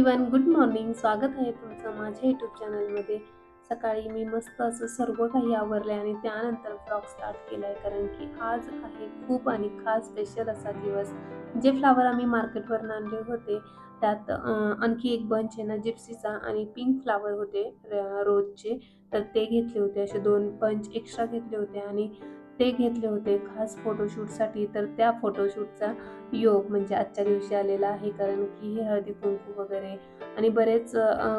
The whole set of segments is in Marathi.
हाय एव्हरीवन गुड मॉर्निंग स्वागत आहे तुमचं माझ्या यूट्यूब चॅनलमध्ये सकाळी मी मस्त असं सर्व काही आवरले आणि त्यानंतर ब्लॉग स्टार्ट केला आहे कारण की आज आहे खूप आणि खास स्पेशल असा दिवस. जे फ्लावर आम्ही मार्केटवरून आणले होते त्यात आणखी एक बंच आहे ना जिप्सीचा आणि पिंक फ्लावर होते र- रोजचे. तर ते घेतले होते. असे दोन बंच एक्स्ट्रा घेतले होते आणि ते घेतले होते खास फोटोशूटसाठी तर त्या फोटोशूटचा योग म्हणजे आजच्या दिवशी आलेला आहे. कारण की हे हळदी कुंकू वगैरे आणि बरेच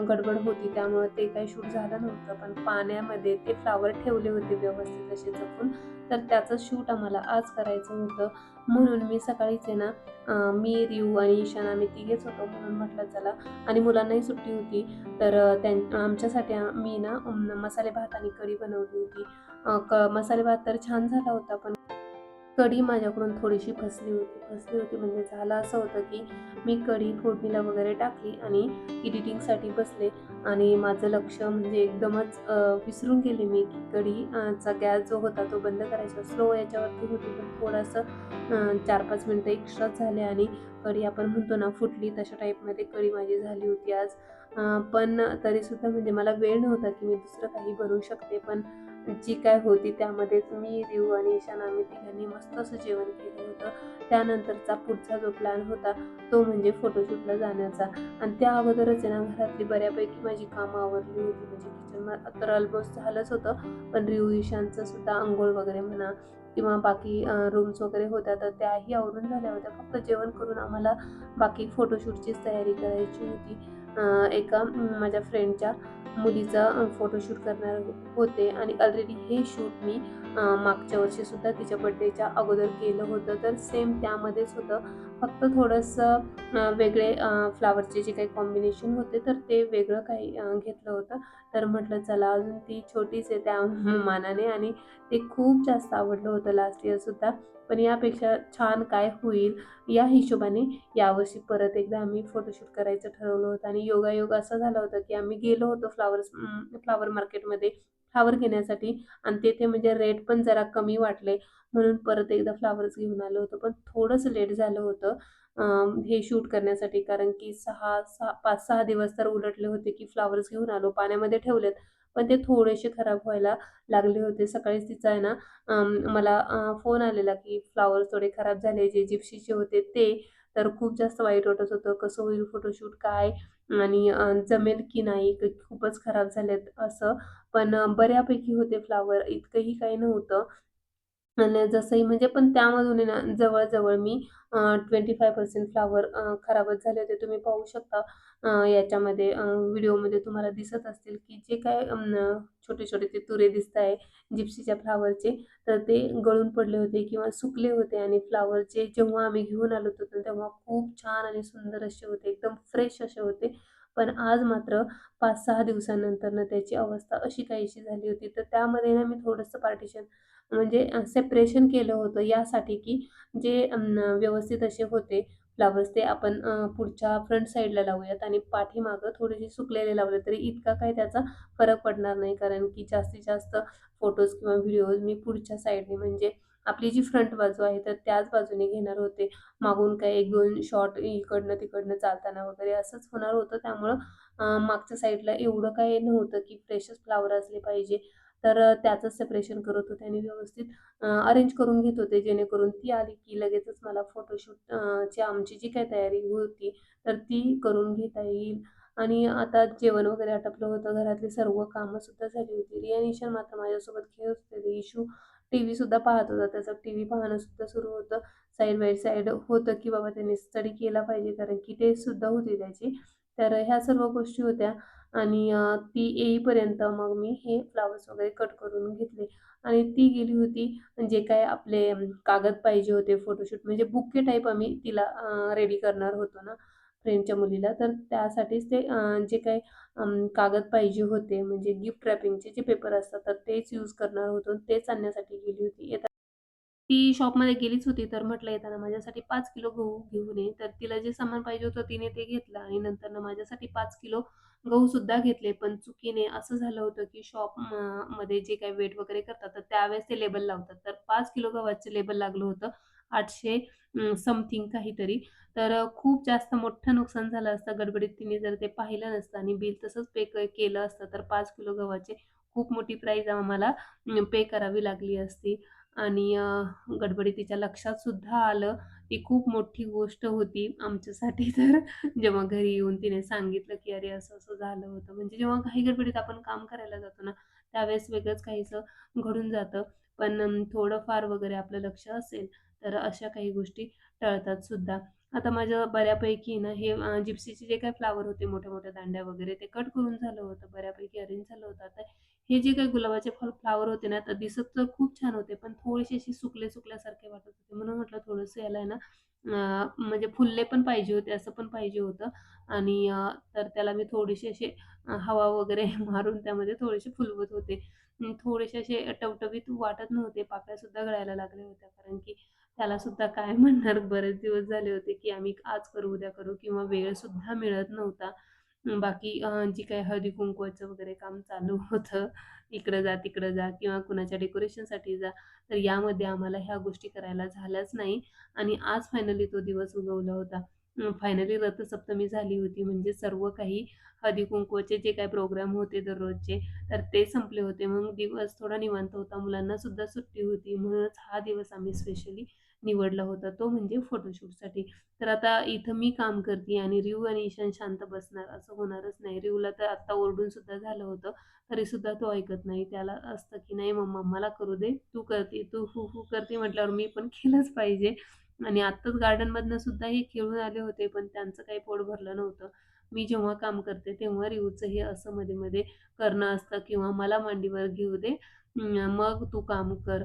गडबड होती. त्यामुळे ते काही शूट झालं नव्हतं. पण पाण्यामध्ये ते फ्लावर ठेवले होते व्यवस्थित असे जपून तर त्याचं शूट आम्हाला आज करायचं होतं. म्हणून मी सकाळीच आहे ना मी रिऊ आणि ईशान आम्ही तिघेच होतो. म्हणून म्हटलं चला. आणि मुलांनाही सुट्टी होती. तर त्यां आमच्यासाठी मी ना मसाले भात आणि कढी बनवली होती. क मसाले भात तर छान झाला होता पण कढी माझ्याकडून थोडीशी फसली होती. फसली होती म्हणजे झालं असं होतं की मी कढी फोडणीला वगैरे टाकली आणि एडिटिंगसाठी बसले. आणि माझं लक्ष म्हणजे एकदमच विसरून गेले मी की कढीचा गॅस जो होता तो बंद करायचा. स्लो याच्यावरती होती पण थोडंसं चार पाच मिनटं एक्स्ट्रा झाले आणि कढी आपण म्हणतो ना फुटली तशा टाईपमध्ये कढी माझी झाली होती आज. पण तरीसुद्धा म्हणजे मला वेळ नव्हता की मी दुसरं काही बनवू शकते. पण जी काय होती त्यामध्येच मी रिऊ आणि ईशान आम्ही तिघांनी मस्त असं जेवण केलं होतं. त्यानंतरचा पुढचा जो प्लॅन होता तो म्हणजे फोटोशूटला जाण्याचा. आणि त्या अगोदरच आहे ना घरातली बऱ्यापैकी माझी कामं आवरली होती. म्हणजे किचन तर ऑलमोस्ट झालंच होतं. पण रिऊ ईशानचं सुद्धा आंघोळ वगैरे म्हणा किंवा बाकी रूम्स वगैरे होत्या तर त्याही आवरून झाल्या होत्या. फक्त जेवण करून आम्हाला बाकी फोटोशूटचीच तयारी करायची होती. एका माझ्या फ्रेंडच्या मुलीचा फोटोशूट करणार होते आणि ऑलरेडी हे शूट मी मागच्या वर्षी सुद्धा तिच्या बड्डेच्या अगोदर केलं होतं. तर सेम त्यामध्येच होतं. फक्त थोडंसं वेगळे फ्लावरचे जे काही कॉम्बिनेशन होते तर ते वेगळं काही घेतलं होतं. तर म्हटलं चला अजून ती छोटीच आहे त्या मानाने. आणि ते खूप जास्त आवडलं होतं लास्ट इयरसुद्धा पण यापेक्षा छान काय होईल या हिशोबाने यावर्षी परत एकदा आम्ही फोटोशूट करायचं ठरवलं होतं. आणि योगायोग असं झालं होतं की आम्ही गेलो होतो फ्लावर्स फ्लावर मार्केटमध्ये फ्लावर घेण्यासाठी. आणि तेथे म्हणजे रेट पण जरा कमी वाटले. म्हणून परत एकदा फ्लावर्स घेऊन आलो होतो. पण थोडंसं लेट झालं होतं. हे शूट करण्यासाठी. कारण की सहा सहा पाच सहा दिवस तर उलटले होते की फ्लावर्स घेऊन आलो. पाण्यामध्ये ठेवलेत. पण ते थोडेसे खराब व्हायला लागले होते. सकाळीच तिचा आहे ना मला फोन आलेला की फ्लावर्स थोडे खराब झाले. जे जिप्सीचे होते ते तर खूप जास्त वाईट वाटत होतं. कसं होईल फोटोशूट काय? आणि जमेल की नाही? खूपच खराब झालेत असं. पण बऱ्यापैकी होते फ्लावर इतकंही काही नव्हतं. जसंही म्हणजे पण त्यामधून आहे ना जवळजवळ मी ट्वेंटी फाय पर्सेंट फ्लावर खराबच झाले होते. तुम्ही पाहू शकता याच्यामध्ये व्हिडिओमध्ये तुम्हाला दिसत असतील, की जे काय छोटे-छोटे ते तुरे दिसताय जिप्सीच्या फ्लावरचे तर ते गळून पडले होते किंवा सुकले होते आणि फ्लॉवरचे जेव्हा आम्ही घेऊन आलो होतो, तर तेव्हा खूप छान आणि सुंदर असे होते. एकदम फ्रेश असे होते. पण आज मात्र 5-6 दिवसानंतर त्याची अवस्था अशी काहीशी झाली होती. तर त्यामध्ये ना मी थोडंसं पार्टिशन म्हणजे सेपरेशन केलं होतं यासाठी की जे व्यवस्थित असे होते फ्लावर्स ते आपण पुढच्या फ्रंट साईडला लावूयात आणि पाठीमागं थोडेसे सुकलेले लावले तरी इतका काही त्याचा फरक पडणार नाही कारण की जास्तीत जास्त फोटोज किंवा व्हिडिओज मी पुढच्या साईडने म्हणजे आपली जी फ्रंट बाजू आहे तर त्याच बाजूने घेणार होते. मागून काय एक दोन शॉट इकडनं तिकडनं चालताना वगैरे असंच होणार होतं. त्यामुळं मागच्या साईडला एवढं काही नव्हतं की फ्रेशच फ्लावर असले पाहिजे. तर त्याचंच सेपरेशन करत होते आणि व्यवस्थित अरेंज करून घेत होते. जेणेकरून ती आली की लगेचच मला फोटोशूट ची आमची जी काही तयारी होती तर ती करून घेता येईल. आणि आता जेवण वगैरे आटपलं होतं. घरातली सर्व कामं सुद्धा झाली होती. रिया निशान मात्र माझ्यासोबत खेळत होते. इशू टी व्ही सुद्धा पाहत होता. त्याचं टी व्ही पाहणं सुद्धा सुरू होतं. साईड बाय साईड होतं की बाबा त्यांनी स्टडी केला पाहिजे कारण की टेस्ट सुद्धा होती त्याची. तर ह्या सर्व गोष्टी होत्या आणि ती येईपर्यंत मग मी हे फ्लावर्स वगैरे कट करून घेतले. आणि ती गेली होती जे काय आपले कागद पाहिजे होते फोटोशूट म्हणजे बुके टाईप आम्ही तिला रेडी करणार होतो ना. फ्रेंडच्या मुलीला तर त्यासाठीच ते जे काही कागद पाहिजे होते म्हणजे गिफ्ट रॅपिंगचे जे पेपर असतात तर तेच यूज करणार होतो तेच आणण्यासाठी गेली होती. येता ती शॉपमध्ये गेलीच होती तर म्हटलं येताना माझ्यासाठी पाच किलो गहू घेऊन ये. तर तिला जे सामान पाहिजे होतं तिने ते घेतलं आणि नंतर माझ्यासाठी पाच किलो गहू सुद्धा घेतले. पण चुकीने असं झालं होतं की शॉपमध्ये जे काही वेट वगैरे करतात तर त्यावेळेस ते लेबल लावतात. तर पाच किलो गव्हाचं लेबल लागलं होतं. आठशे समथिंग काहीतरी तर खूप जास्त मोठं नुकसान झालं असतं गडबडीत तिने जर ते पाहिलं नसतं आणि बिल तसंच पे क केलं असतं तर पाच किलो गव्हाचे खूप मोठी प्राईज आम्हाला पे करावी लागली असती आणि गडबडी तिच्या लक्षात सुद्धा आलं. ती खूप मोठी गोष्ट होती आमच्यासाठी तर जेव्हा घरी येऊन तिने सांगितलं, की "अरे, असं-असं झालं होतं." म्हणजे जेव्हा काही गडबडीत आपण काम करायला जातो ना, त्यावेळेस वेगळंच काहीसं घडून जातं. पण थोडंफार वगैरे आपलं लक्ष असेल, तर अशा काही गोष्टी टळतात सुद्धा. आता माझ्या बऱ्यापैकी ना हे जिप्सीचे जे काही फ्लावर होते मोठ्या-मोठ्या दांड्या वगैरे ते कट करून झालं होतं. बऱ्यापैकी अरेंज झालं होतं. आता हे जे काही गुलाबाचे फल फ्लावर होते ना, तर दिसत तर खूप छान होते, पण थोडेसे असे सुकले-सुकल्यासारखे वाटत होते. म्हणून म्हटलं थोडंसं याला आहे ना म्हणजे फुलले पण पाहिजे होते, असं पण पाहिजे होतं आणि तर त्याला मी थोडेसे असे हवा वगैरे मारून त्यामध्ये थोडेसे फुलवत होते. थोडेसे असे टवटवीत वाटत नव्हते. पाकळ्यासुद्धा गळायला लागल्या होत्या. कारण की त्याला सुद्धा काय म्हणणार बरेच दिवस झाले होते, की आम्ही आज करू, उद्या करू किंवा वेळसुद्धा मिळत नव्हता. बाकी जी काही हळदी-कुंकवाचं वगैरे काम चालू होतं, इकडं जा, तिकडं जा किंवा कुणाच्या डेकोरेशनसाठी जा, तर यामध्ये आम्हाला ह्या गोष्टी करायला झाल्याच नाही आणि आज फायनली तो दिवस उगवला होता. फायनली रथसप्तमी झाली होती म्हणजे सर्व काही हळदी कुंकूचे जे काही प्रोग्राम होते दररोजचे, तर ते संपले होते. मग दिवस थोडा निवांत होता. मुलांना सुद्धा सुट्टी होती. म्हणूनच हा दिवस आम्ही स्पेशली निवडला होता, तो म्हणजे फोटोशूटसाठी. तर आता इथं मी काम करते आणि रिऊ आणि ईशान शांत बसणार असं होणारच नाही. रिऊला तर आत्ता ओरडून सुद्धा झालं होतं, तरीसुद्धा तो ऐकत नाही. त्याला असतं की नाही मम्मा मला करू दे, तू करते, तू हू, हू करते म्हटल्यावर मी पण केलंच पाहिजे. आणि आत्ताच गार्डनमधनं सुद्धा हे खेळून आले होते, पण त्यांचं काही पोट भरलं नव्हतं. मी जेव्हा काम करते तेव्हा रिऊचं हे असं मध्ये-मध्ये करणं असतं किंवा मला मांडीवर घेऊ दे, मग तू काम कर.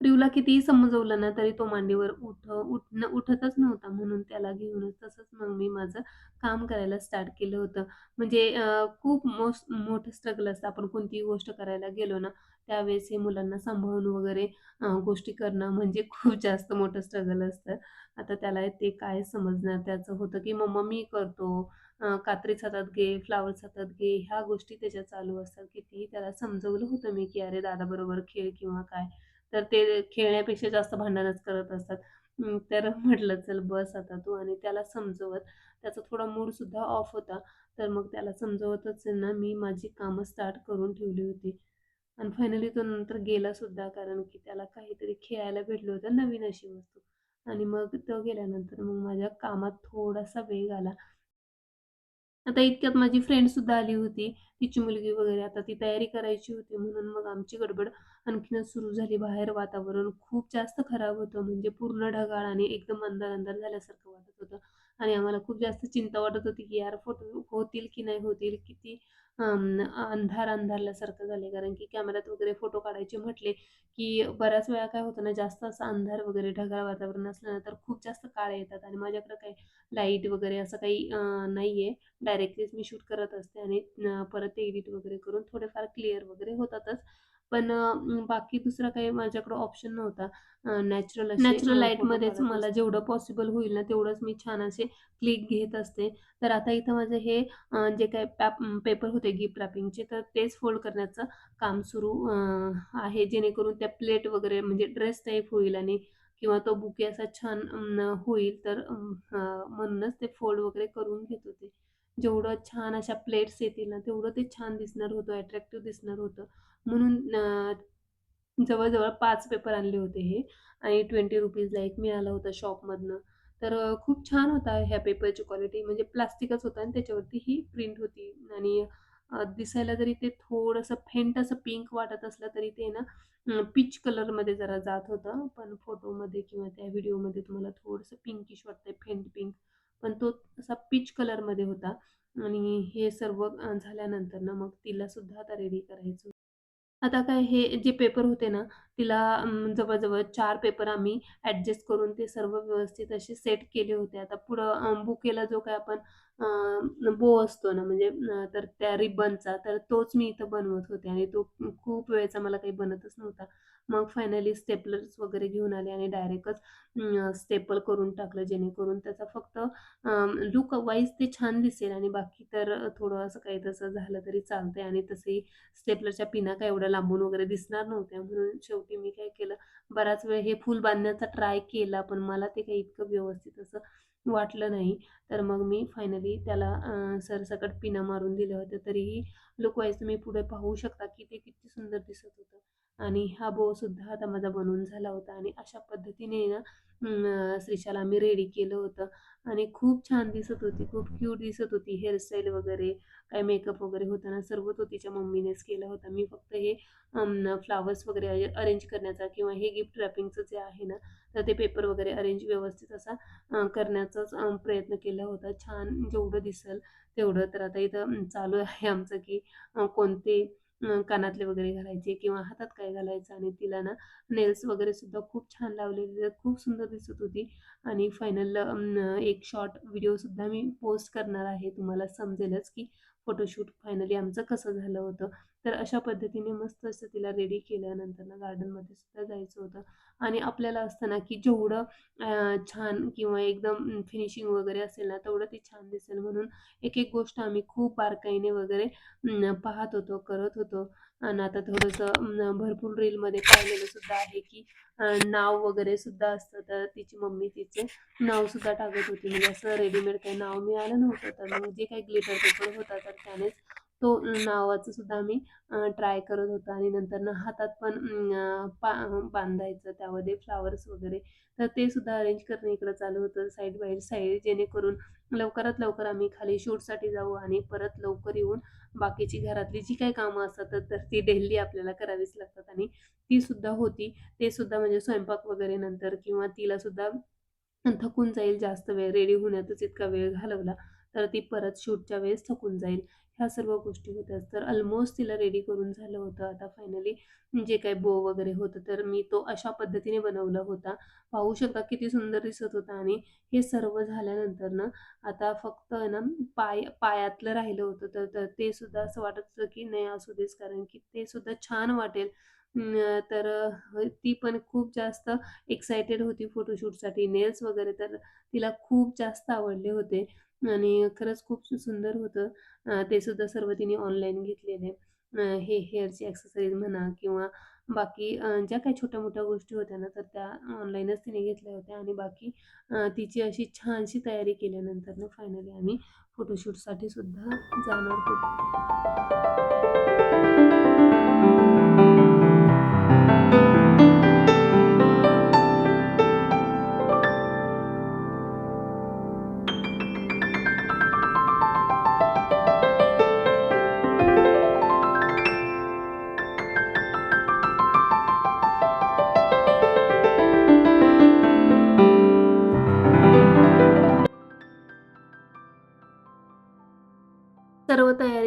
रिवला कितीही समजवलं ना, तरी तो मांडीवर उठ उठणं उठतच नव्हता. म्हणून त्याला घेऊनच तसंच मग मी माझं काम करायला स्टार्ट केलं होतं. म्हणजे खूप मोस मोठं स्ट्रगल असतं. आपण कोणतीही गोष्ट करायला गेलो ना, त्यावेळेस हे मुलांना सांभाळून वगैरे गोष्टी करणं म्हणजे खूप जास्त मोठं स्ट्रगल असतं. आता त्याला ते काय समजणार? त्याचं होतं की "मम्मा मी करतो." कात्री कात्रीच हातात घे, फ्लॉवर्स हातात घे, ह्या गोष्टी त्याच्या चालू असतात. कितीही त्याला समजवलं होतं मी, की "अरे दादाबरोबर खेळ" किंवा काय. तर ते खेळण्यापेक्षा जास्त भांडणच करत असतात. तर म्हटलं चल बस आता तू आणि त्याला समजवत त्याचा थोडा मूडसुद्धा ऑफ होता. तर मग त्याला समजवतच ना मी माझी कामं स्टार्ट करून ठेवली होती. आणि फायनली तो नंतर गेला सुद्धा कारण की त्याला काहीतरी खेळायला भेटलं होतं नवीन अशी वस्तू. आणि मग तो गेल्यानंतर मग माझ्या कामात थोडासा वेग आला. आता इतक्यात माझी फ्रेंडसुद्धा आली होती. तिची मुलगी वगैरे. आता ती तयारी करायची होती म्हणून मग आमची गडबड आणखीनच सुरू झाली. बाहेर वातावरण खूप जास्त खराब होतं. म्हणजे पूर्ण ढगाळ आणि एकदम अंधार-अंधार झाल्यासारखं वाटत होतं. आणि आम्हाला खूप जास्त चिंता वाटत होती, की यार फोटो होतील की नाही होतील? किती अंधार अंधारल्यासारखं झाले कारण की कॅमेऱ्यात वगैरे फोटो काढायचे म्हटले, की बऱ्याच वेळा काय होतं ना, जास्त असं अंधार वगैरे ढगाळ वातावरण असलं ना, तर खूप जास्त काळे येतात. आणि माझ्याकडे काही लाइट वगैरे असं काही नाही आहे डायरेक्टलीच मी शूट करत असते आणि परत ते एडिट वगैरे करून थोडेफार क्लिअर वगैरे होतातच. पण बाकी दुसरा काही माझ्याकडे ऑप्शन नव्हता. नॅचरल नॅचरल लाईटमध्येच मला. जेवढं पॉसिबल होईल ना, तेवढंच मी छान असे क्लिक घेत असते. तर आता इथं माझं हे जे काही पॅप पेपर होते गिफ्ट रॅपिंगचे, तर तेच फोल्ड करण्याचं काम सुरू आहे. जेणेकरून त्या प्लेट वगैरे म्हणजे ड्रेस टाइप होईल आणि किंवा तो बुके असा छान होईल. तर म्हणूनच ते फोल्ड वगैरे करून घेत होते. जेवढं छान अशा प्लेट्स येतील ना, तेवढं ते छान दिसणार होतं, अट्रॅक्टिव्ह दिसणार होतं. म्हणून जवळजवळ पाच पेपर आणले होते हे आणि ₹20ला एक मिळाला होता शॉपमधनं. तर खूप छान होता ह्या पेपरची क्वालिटी म्हणजे प्लास्टिकच होता आणि त्याच्यावरती ही प्रिंट होती आणि दिसायला जरी ते थोडंसं फेंट असं पिंक वाटत असलं तरी ते ना पिच कलरमध्ये जरा जात होतं. पण फोटोमध्ये किंवा त्या व्हिडिओमध्ये तुम्हाला थोडंसं पिंकिश वाटतंय, फेंट पिंक. पण तो असा पिच कलरमध्ये होता आणि हे सर्व झाल्यानंतर ना मग तिला सुद्धा आता रेडी करायचं आता काय हे जे पेपर होते ना, तिला जवळजवळ चार पेपर आम्ही ॲडजस्ट करून ते सर्व व्यवस्थित असे सेट केले होते. आता पुढं बुकेला जो काय आपण बो असतो ना, म्हणजे तर त्या रिबनचा, तर तोच मी इथं बनवत होते आणि तो खूप वेळेचा मला काही बनतच नव्हता. मग फायनली स्टेपलर्स वगैरे घेऊन आले आणि डायरेक्टच स्टेपल करून टाकलं, जेणेकरून त्याचा फक्त लुक वाईज ते छान दिसेल आणि बाकी तर थोडं असं काही तसं झालं तरी चालतंय आणि तसंही स्टेपलरच्या पिना काय एवढ्या लांबून वगैरे दिसणार नव्हत्या. म्हणून शेवटी शेवटी मी काय केलं बराच वेळ हे फूल बांधण्याचा ट्राय केला पण मला ते काही इतकं व्यवस्थित असं वाटलं नाही. तर मग मी फायनली त्याला सरसकट पिना मारून दिलं होतं तरीही लुक वाईज तुम्ही पुढे पाहू शकता की ते किती सुंदर दिसत होतं. आणि हा बो सुद्धा आता माझा बनवून झाला होता आणि अशा पद्धतीने ना श्रीशाला आम्ही रेडी केलं होतं. आणि खूप छान दिसत होती खूप क्यूट दिसत होती हेअरस्टाईल वगैरे काय मेकअप वगैरे होता ना सर्व तो तिच्या मम्मीनेच केला होता. मी फक्त हे फ्लावर्स वगैरे अरेंज करण्याचा किंवा हे गिफ्ट रॅपिंगचं जे आहे ना तर ते पेपर वगैरे अरेंज व्यवस्थित असा करण्याचाच प्रयत्न केला होता. छान जेवढं दिसेल तेवढं. तर आता इथं चालू आहे आमचं की कोणते कानातले वगैरे घालायचे किंवा हातात काय घालायचं आणि तिला ना नेल्स वगैरे सुद्धा खूप छान लावलेले खूप सुंदर दिसत होती. आणि फायनल एक शॉर्ट व्हिडिओसुद्धा मी पोस्ट करणार आहे तुम्हाला समजेलच की फोटोशूट फायनली आमचं कसं झालं होतं. तर अशा पद्धतीने मस्त असं तिला रेडी केल्यानंतर ना गार्डनमध्ये सुद्धा जायचं होतं. आणि आपल्याला असतं ना की जेवढं छान किंवा एकदम फिनिशिंग वगैरे असेल ना तेवढं ती छान दिसेल म्हणून एक एक गोष्ट आम्ही खूप बारकाईने वगैरे पाहत होतो करत होतो. आणि आता थोडंसं भरपूर रीलमध्ये पाहिलेलं सुद्धा आहे की नाव वगैरे सुद्धा असतं. तर तिची मम्मी तिचे नाव सुद्धा टाकत होती. म्हणजे असं रेडीमेड काही नाव मिळालं नव्हतं. तर मग जे काही ग्लिटर पेपर होता तर त्यानेच तो नावाचं सुद्धा आम्ही ट्राय करत होतो. आणि नंतर ना हातात पण पा बांधायचं त्यामध्ये फ्लावर्स वगैरे. तर ते सुद्धा अरेंज करणं इकडं चालू होतं साईड बाय साईड जेणेकरून लवकरात लवकर आम्ही खाली शूटसाठी जाऊ आणि परत लवकर येऊन बाकीची घरातली जी काही कामं असतात तर- ती डेली आपल्याला करावीच लागतात. आणि ती सुद्धा होती. ते सुद्धा म्हणजे स्वयंपाक वगैरे नंतर किंवा तिला सुद्धा थकून जाईल जास्त वेळ रेडी होण्यातच इतका वेळ घालवला. तर ती परत शूटच्या वेळेस थकून जाईल. ह्या सर्व गोष्टी होत्या तर ऑलमोस्ट तिला रेडी करून झालं होतं आता फायनली जे काही बो वगैरे होतं तर मी तो अशा पद्धतीने बनवला होता. पाहू शकता किती सुंदर दिसत होता आणि हे सर्व झाल्यानंतर ना आता फक्त ना पाय पायातलं राहिलं होतं. तर तर ते सुद्धा असं वाटत होतं की नाही असू देच कारण की ते सुद्धा छान वाटेल. तर ती पण खूप जास्त एक्सायटेड होती फोटोशूटसाठी नेल्स वगैरे तर तिला खूप जास्त आवडले होते. आणि खरंच खूप सुंदर होतं. ते सुद्धा सर्व तिने ऑनलाईन घेतलेले. हे हेअरची ॲक्सेसरीज म्हणा किंवा बाकी ज्या काही छोट्या मोठ्या गोष्टी होत्या ना तर त्या ऑनलाईनच तिने घेतल्या होत्या. आणि बाकी तिची अशी छानशी तयारी केल्यानंतर ना फायनली आम्ही फोटोशूटसाठी सुद्धा जाणार होतो.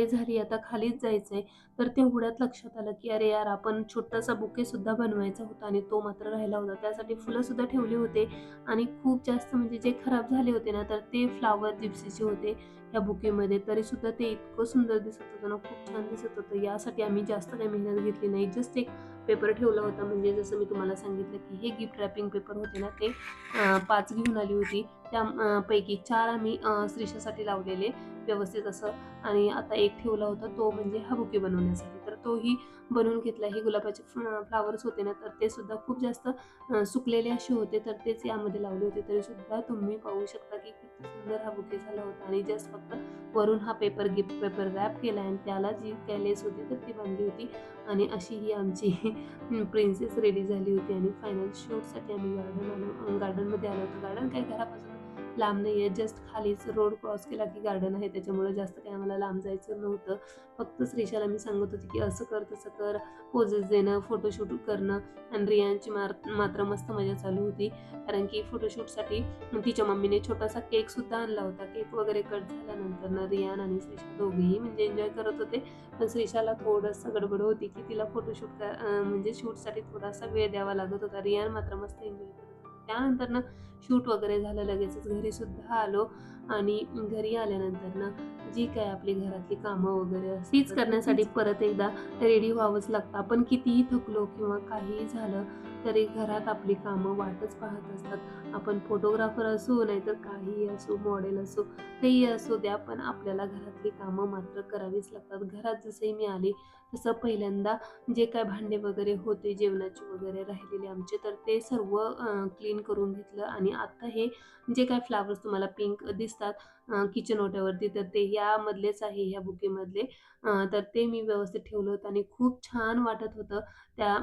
सर्व झाली आता खालीच जायचंय. तर तेवढ्यात लक्षात आलं की अरे यार आपण छोटासा बुके सुद्धा बनवायचा होता आणि तो मात्र राहिला होता. त्यासाठी फुलं सुद्धा ठेवली होते आणि खूप जास्त म्हणजे जे खराब झाले होते ना तर ते फ्लावर जिप्सीचे होते या बुकेमध्ये. तरी सुद्धा ते इतकं सुंदर दिसत होतं ना खूप छान दिसत होतं. यासाठी आम्ही जास्त काही मेहनत घेतली नाही. जस्ट एक पेपर ठेवला होता. म्हणजे जसं मी तुम्हाला सांगितलं की हे गिफ्ट रॅपिंग पेपर होते ना ते पाच घेऊन आली होती. त्यापैकी चार आम्ही श्रीशासाठी लावलेले व्यवस्थित असं. आणि आता एक ठेवला होता तो म्हणजे हा बुके बनवण्यासाठी. तर तोही बनवून घेतला. हे गुलाबाचे फ्लावर्स होते ना तर ते सुद्धा खूप जास्त सुकलेले असे होते. तर तेच यामध्ये लावले होते. तरी सुद्धा तुम्ही पाहू शकता की किती सुंदर हा बुके झाला होता. आणि जस्ट फक्त वरून हा पेपर गिफ्ट पेपर रॅप केला आणि त्याला जी काही लेस होती तर ती बांधली होती. आणि अशी ही आमची प्रिन्सेस रेडी झाली होती. आणि फायनल शूटसाठी आम्ही गार्डन आलो गार्डनमध्ये आलो होतो. गार्डन काय घरापासून लांब नाही आहे. जस्ट खालीच रोड क्रॉस केला की गार्डन आहे. त्याच्यामुळे जास्त काही आम्हाला लांब जायचं नव्हतं. फक्त श्रीशाला मी सांगत होती की असं कर तसं कर. पोजेस देणं फोटोशूट करणं. आणि रियांची मार मात्र मस्त मजा चालू होती. कारण की फोटोशूटसाठी तिच्या मम्मीने छोटासा केक सुद्धा आणला होता. केक वगैरे कट झाल्यानंतर ना रियान आणि श्रीशा दोघेही म्हणजे एन्जॉय करत होते. पण श्रीशाला थोडंसं गडबड होती की तिला फोटोशूट म्हणजे शूटसाठी थोडासा वेळ द्यावा लागत होता. रियान मात्र मस्त एन्जॉय करत त्यानंतर ना शूट वगैरे झालं लगेचच घरी सुद्धा आलो आणि घरी आल्यानंतर ना जी काय आपली घरातली कामं वगैरे तीच करण्यासाठी परत एकदा रेडी व्हावंच लागतं. आपण कितीही थकलो किंवा काहीही झालं तरी घरात आपली कामं वाटच पाहत असतात. आपण फोटोग्राफर असू नाहीतर काहीही असो मॉडेल असो तेही असो द्या पण आपल्याला घरातली कामं मात्र करावीच लागतात. घरात जसंही मी आले तसं पहिल्यांदा जे काय भांडे वगैरे होते जेवणाचे वगैरे राहिलेले आमचे तर ते सर्व क्लीन करून घेतलं. आणि आत्ता हे जे काय फ्लावर्स तुम्हाला पिंक दिसतात किचन ओट्यावरती तर ते यामधलेच आहे ह्या बुकेमधले. तर ते मी व्यवस्थित ठेवलं होतं आणि खूप छान वाटत होतं त्या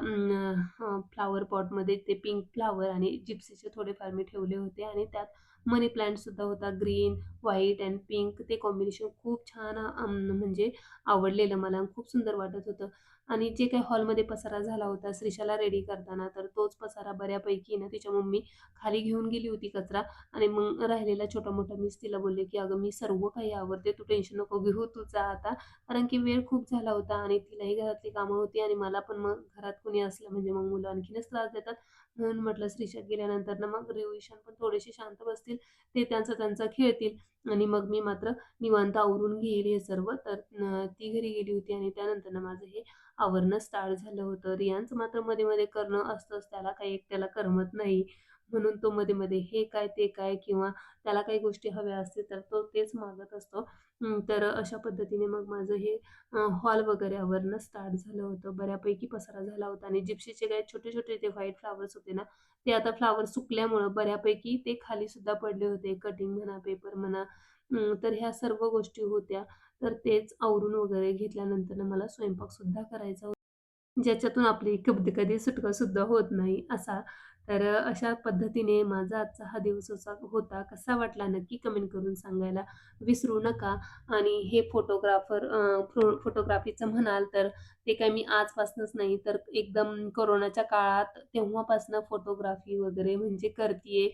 फ्लावर पॉटमध्ये ते पिंक फ्लावर आणि जिप्सीचे थोडेफार मी ठेवले होते आणि त्यात मनी प्लांटसुद्धा होता ग्रीन व्हाईट अँड पिंक. ते कॉम्बिनेशन खूप छान म्हणजे आवडलेलं मला खूप सुंदर वाटत होतं. आणि जे काही हॉलमध्ये पसारा झाला होता श्रीशाला रेडी करताना तर तोच पसारा बऱ्यापैकी ना तिच्या मम्मी खाली घेऊन गेली होती कचरा आणि मग राहिलेला छोटा मोठा मीच तिला बोलले की अगं मी सर्व काही आवडते तू टेन्शन नको घेऊ तुझा आता. कारण की वेळ खूप झाला होता आणि तिलाही घरातली कामं होती आणि मला पण मग घरात कोणी असलं म्हणजे मग मुलं आणखीनच त्रास देतात. म्हणून म्हटलं श्रीशात गेल्यानंतर ना मग रिऊ ईशान पण थोडेसे शांत बसतील ते त्यांचं त्यांचा खेळतील. आणि मग मी मात्र निवांत आवरून घेईल हे सर्व. तर ती घरी गेली होती आणि त्यानंतर ना माझं हे आवरणं स्टार्ट झालं होतं. रियांचं मात्रमध्ये मध्ये करणं असतंच त्याला काही एकट्याला करमत नाही. म्हणून तो मध्ये मध्ये हे काय ते काय किंवा त्याला काही गोष्टी हव्या असतील तर तो तेच मागत असतो. तर अशा पद्धतीने मग माझं हे हॉल वगैरे आवरणं स्टार्ट झालं होतं. बऱ्यापैकी पसारा झाला होता आणि जिप्सीचे काय छोटे छोटे जे व्हाईट फ्लावर्स होते ना ते आता फ्लावर सुकल्यामुळं बऱ्यापैकी ते खाली सुद्धा पडले होते. कटिंग म्हणा पेपर म्हणा तर ह्या सर्व गोष्टी होत्या. तर तेच आवरून वगैरे घेतल्यानंतर मला स्वयंपाक सुद्धा करायचा होता. ज्याच्यातून आपली कधी कधी सुटका सुद्धा होत नाही असा तर अशा पद्धतीने माझा आजचा हा दिवस असा होता. कसा वाटला नक्की कमेंट करून सांगायला विसरू नका. आणि हे फोटोग्राफर फो फोटोग्राफीचं म्हणाल तर ते काय मी आजपासूनच नाही तर एकदम कोरोनाच्या काळात तेव्हापासनं फोटोग्राफी वगैरे म्हणजे करतीये.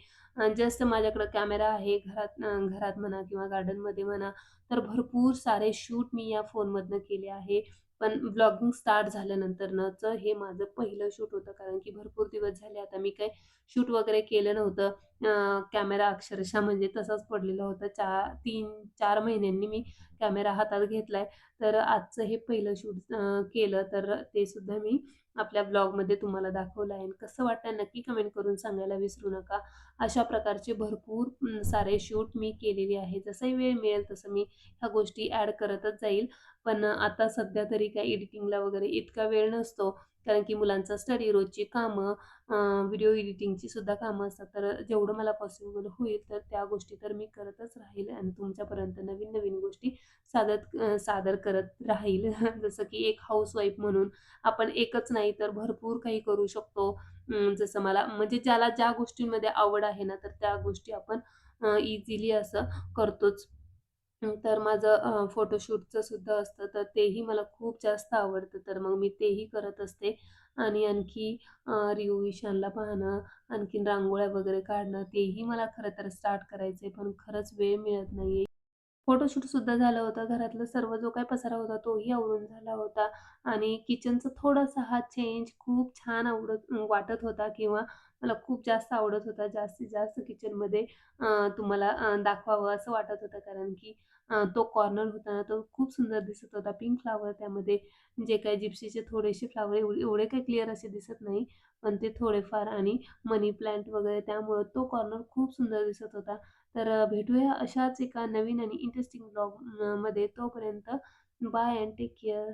जस्ट माझ्याकडं कॅमेरा आहे घरात घरात म्हणा किंवा गार्डनमध्ये म्हणा तर भरपूर सारे शूट मी या फोनमधनं केले आहे. पण ब्लॉगिंग स्टार्ट झाल्यानंतरनंच हे माझं पहिलं शूट होतं. कारण की भरपूर दिवस झाले आता मी काही शूट वगैरे केलं नव्हतं कॅमेरा अक्षरशः म्हणजे तसाच पडलेला होता चा 3-4 महिन्यांनी मी कॅमेरा हातात घेतलाय. तर आजचं हे पहिलं शूट केलं तर ते सुद्धा मी आपल्या ब्लॉगमध्ये तुम्हाला दाखवलं आहे. कसं वाटतं नक्की कमेंट करून सांगायला विसरू नका. अशा प्रकारचे भरपूर सारे शूट मी केलेले आहे. जसंही वेळ मिळेल तसं मी ह्या गोष्टी ॲड करतच जाईल. पण आता सध्या तरी काय एडिटिंगला वगैरे इतका वेळ नसतो. कारण की मुलांचा स्टडी, रोजची कामं, व्हिडिओ एडिटिंगची सुद्धा कामं असतात. तर जेवढं मला पॉसिबल होईल तर त्या गोष्टी तर मी करतच राहील आणि तुमच्यापर्यंत नवीन-नवीन गोष्टी सादर सादर करत राहील. जसं की एक हाऊसवाईफ म्हणून आपण एकच नाही तर भरपूर काही करू शकतो. जसं मला म्हणजे ज्याला ज्या गोष्टींमध्ये आवड आहे ना, तर त्या गोष्टी आपण इझिली असं करतोच. तर माझं फोटोशूटचं सुद्धा असतं, तर तेही मला खूप जास्त आवडतं. तर मग मी तेही करत असते आणि आणखी अ, रिओ पाहणं, आणखीन रांगोळ्या वगैरे काढणं, तेही मला खरं तर स्टार्ट करायचंय, पण खरंच वेळ मिळत नाही फोटोशूट सुद्धा झालं होतं. घरातला सर्व जो काही पसारा होता तोही आवडून झाला होता आणि किचनचा थोडासा हा चेंज खूप छान आवडत वाटत होता किंवा मला खूप जास्त आवडत होता. जास्तीत जास्त किचनमध्ये तुम्हाला दाखवावं असं वाटत होतं कारण की तो कॉर्नर होता ना, तो खूप सुंदर दिसत होता. पिंक फ्लॉवर त्यामध्ये जे काही जिप्सीचे थोडेसे फ्लॉवर एवढे एवढे काही क्लिअर असे दिसत नाही, पण ते थोडेफार आणि मनी प्लांट वगैरे त्यामुळं तो कॉर्नर खूप सुंदर दिसत होता. तर भेटूया अशाच एका नवीन आणि इंटरेस्टिंग ब्लॉगमध्ये. तोपर्यंत बाय अँड टेक केअर.